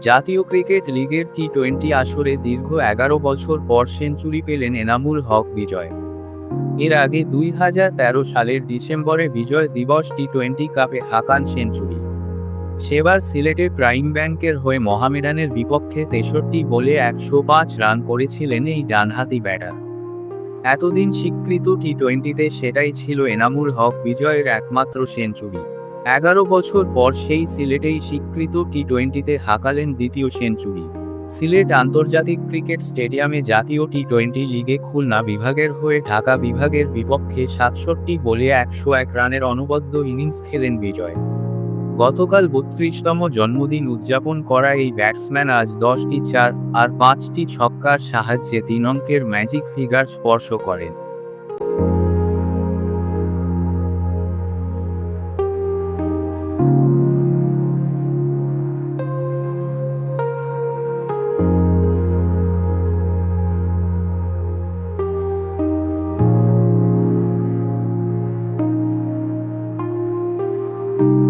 জাতীয় ক্রিকেট লিগের T twenty আসরে দীর্ঘ এগারো বছর পর সেঞ্চুরি পেলেন এনামুল হক বিজয়। এর আগে দুই হাজার তেরো সালের ডিসেম্বরে বিজয় দিবস টি টোয়েন্টি কাপে হাকান সেঞ্চুরি। সেবার সিলেটে প্রাইম ব্যাংকের হয়ে মহামেডানের বিপক্ষে তেষট্টি বলে একশো পাঁচ রান করেছিলেন এই ডানহাতি ব্যাটার। এতদিন স্বীকৃত টি টোয়েন্টিতে সেটাই ছিল এনামুল হক বিজয়ের একমাত্র সেঞ্চুরি। এগারো বছর পর সেই সিলেটেই স্বীকৃত টি টোয়েন্টিতে হাঁকালেন দ্বিতীয় সেঞ্চুরি। সিলেট আন্তর্জাতিক ক্রিকেট স্টেডিয়ামে জাতীয় টি টোয়েন্টি লিগে খুলনা বিভাগের হয়ে ঢাকা বিভাগের বিপক্ষে সাতষট্টি বলে একশো এক রানের অনবদ্য ইনিংস খেলেন বিজয়। গতকাল বত্রিশতম জন্মদিন উদযাপন করা এই ব্যাটসম্যান আজ দশটি চার আর পাঁচটি ছক্কার সাহায্যে তিন অঙ্কের ম্যাজিক ফিগার স্পর্শ করেন। thank you